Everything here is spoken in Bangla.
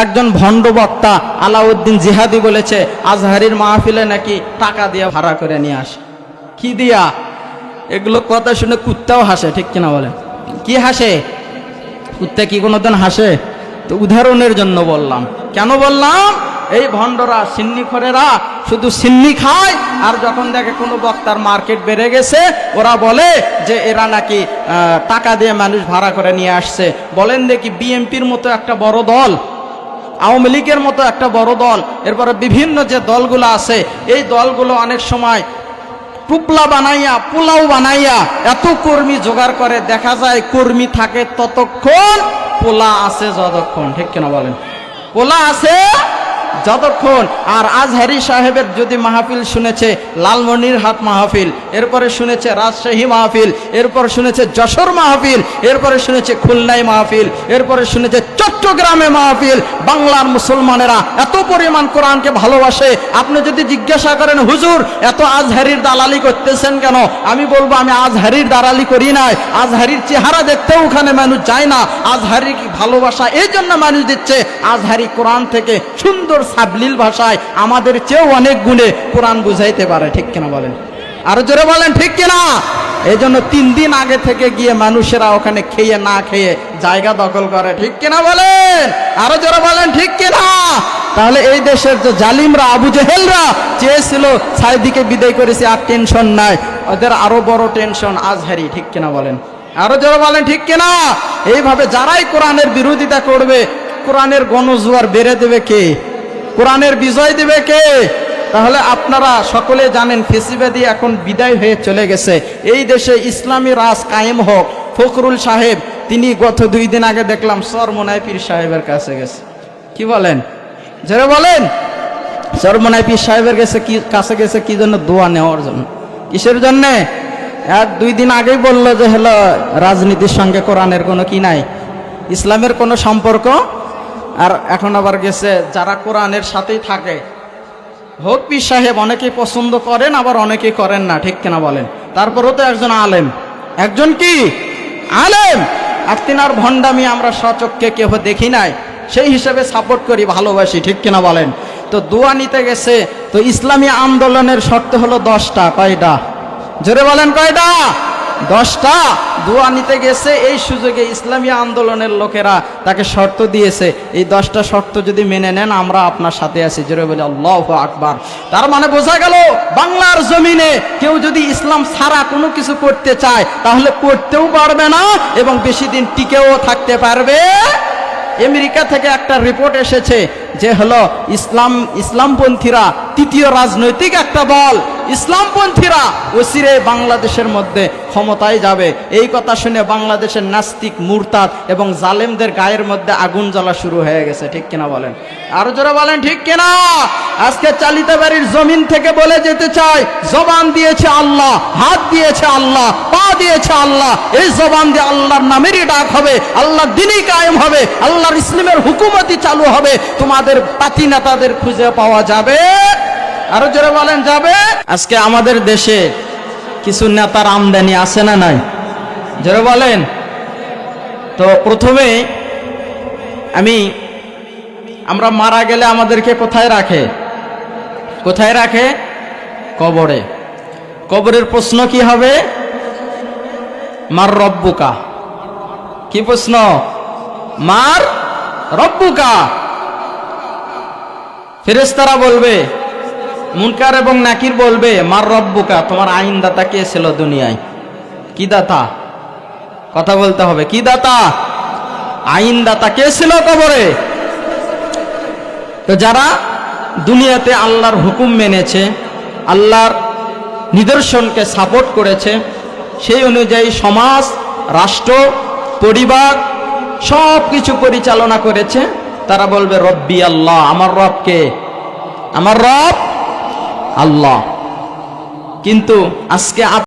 একজন ভণ্ড বক্তা আলাউদ্দিন জিহাদি বলেছে, আজহারির মাহফিলে নাকি টাকা দিয়ে ভাড়া করে নিয়ে আসে। কি দিয়া? এগুলো কথা শুনে কুত্তাও হাসে, ঠিক কিনা বলে? কি হাসে? কুত্তা কি কোনোদিন হাসে? তো উদাহরণের জন্য বললাম। কেন বললাম? এই ভণ্ডরা, সিন্নিখরেরা শুধু সিন্নি খায়, আর যখন দেখে কোনো বক্তার মার্কেট বেড়ে গেছে, ওরা বলে যে এরা নাকি টাকা দিয়ে মানুষ ভাড়া করে নিয়ে আসছে। বলেন দেখি বিএমপির মতো একটা বড় দল আওয়ামী লীগের মতো একটা বড় দল, এরপরে বিভিন্ন যে দলগুলো আছে, এই দলগুলো অনেক সময় টুপলা বানাইয়া, পোলাও বানাইয়া এত কর্মী জোগাড় করে, দেখা যায় কর্মী থাকে ততক্ষণ পোলা আছে যতক্ষণ, ঠিক কিনা বলেন? পোলা আছে যতক্ষণ আর আজহারি সাহেবের যদি মাহফিল শুনেছে লালমনিরহাট মাহফিল, এরপরে শুনেছে রাজশাহী মাহফিল, এরপর শুনেছে যশোর মাহফিল, এরপরে শুনেছে খুলনাই মাহফিল, এরপরে শুনেছে চট্টগ্রামে মাহফিল, বাংলার মুসলমানেরা এত পরিমাণ কোরআনকে ভালোবাসে। আপনি যদি জিজ্ঞাসা করেন, হুজুর, এত আজহারির দালালি করতেছেন কেন? আমি বলব, আমি আজ আজহারির দালালি করি নাই। আজ আজহারির চেহারা দেখতেও ওখানে মানুষ যায় না। আজহারির কি ভালোবাসা? এই জন্য মানুষ দিচ্ছে আজ আজহারি কোরআন থেকে সুন্দর সাবলীল ভাষায় আমাদের চেয়েও অনেক গুণে কোরআন বুঝাইতে পারে, ঠিক কিনা বলেন? আরও জোরে বলেন, ঠিক কিনা? এই জন্য তিন দিন আগে থেকে গিয়ে মানুষেরা ওখানে খেয়ে না খেয়ে জায়গা দখল করে, ঠিক কিনা বলেন? আরও জোরে বলেন, ঠিক কিনা? তাহলে এই দেশের যে জালিমরা, আবু জেহেলরা চেয়েছিল সাইদিকে বিদায় করেছে, আর টেনশন নাই। ওদের আরও বড় টেনশন আজ আজহারি, ঠিক কিনা বলেন? আরও জোরে বলেন, ঠিক কিনা? এইভাবে যারাই কোরআনের বিরোধিতা করবে, কোরআনের গণজুয়ার বেড়ে দেবে কে? কোরআনের বিজয় দেবে কে? তাহলে আপনারা সকলে জানেন ফেসিবাদী এখন বিদায় হয়ে চলে গেছে। এই দেশে ইসলামী রাজ কায়েম হোক। ফখরুল সাহেব, তিনি গত দুই দিন আগে দেখলাম সরমনাই পীর সাহেবের কাছে গেছে। কি বলেন? যারা বলেন। সরমনাই পীর সাহেবের কাছে কি, কাছে গেছে কি জন্য দোয়া নেওয়ার জন্য? কিসের জন্যে? এক, দুই দিন আগেই বলল যে, হলো, রাজনীতির সঙ্গে কোরআনের কোনো কি নাই? ইসলামের কোনো সম্পর্ক আর এখন আবার গেছে, যারা কোরআনের সাথেই থাকে। হোক পীর সাহেব অনেকেই পছন্দ করেন, আবার অনেকেই করেন না, ঠিক কিনা বলেন? তারপরও তো একজন আলেম। একজন কি? আলেম! আর তিনার ভণ্ডামি আমরা সচক্ষে কেউ দেখি নাই। সেই হিসেবে সাপোর্ট করি, ভালোবাসি, ঠিক কিনা বলেন? তো দোয়া নিতে গেছে, তো ইসলামী আন্দোলনের শর্ত হলো দশটা, কয়টা? জোরে বলেন কয়টা? দশটা দোয়া নিতে গেছে, এই সুযোগে ইসলামী আন্দোলনের লোকেরা তাকে শর্ত দিয়েছে। এই দশটা শর্ত যদি মেনে নেন, আমরা আপনার সাথে আছি। জোরে বলে, আল্লাহ আকবার। তার মানে বোঝা গেল, বাংলার জমিনে কেউ যদি ইসলাম ছাড়া কোনো কিছু করতে চায়, তাহলে করতেও পারবে না এবং বেশি দিন টিকেও থাকতে পারবে। আমেরিকা থেকে একটা রিপোর্ট এসেছে যে হলো, ইসলাম, ইসলামপন্থীরা তৃতীয় রাজনৈতিক একটা দল ইসলামপন্থীরা ওসিরে বাংলাদেশের মধ্যে ক্ষমতায় যাবে। এই কথা শুনে বাংলাদেশের নাস্তিক, মুরতাদ এবং জালেমদের গায়ের মধ্যে আগুন জ্বলা শুরু হয়ে গেছে। ঠিক কিনা বলেন? আরও যারা বলেন, ঠিক কিনা? আজকে চালিত বাড়ির জমিন থেকে বলে যেতে চাই, জবান দিয়েছে আল্লাহ, হাত দিয়েছে আল্লাহ, পা দিয়েছে আল্লাহ। এই জবান দিয়ে আল্লাহর নামেরই ডাক হবে, আল্লাহর দিনই কায়েম হবে, আল্লাহর ইসলামের হুকুমতি চালু হবে। তোমাদের পাতি নেতাদের খুঁজে পাওয়া যাবে। আরও জোরে বলেন, যাবে? আজকে আমাদের দেশে কিছু নেতার আমদানি আছে না নাই? জোরে বলেন। তো প্রথমে আমি, আমরা মারা গেলে আমাদেরকে কোথায় রাখে? কোথায় রাখে? কবরে। কবরের প্রশ্ন কি হবে? মার রব্বুকা। কি প্রশ্ন? মার রব্বুকা। ফেরেস্তারা বলবে মুনকার এবং নাকির বলবে, মার রব্বুকা, তোমার আইনদাতা কে ছিল দুনিয়ায়? কি দাতা? কথা বলতে হবে, কি দাতা? আইনদাতা কে ছিল কবরে? তো যারা দুনিয়াতে আল্লাহর হুকুম মেনেছে, আল্লাহর নিদর্শনকে সাপোর্ট করেছে, সেই অনুযায়ী সমাজ, রাষ্ট্র, পরিবার সব কিছু পরিচালনা করেছে, তারা বলবে, রব্বি আল্লাহ, আমার রবকে আমার রব আল্লাহ। কিন্তু আজকে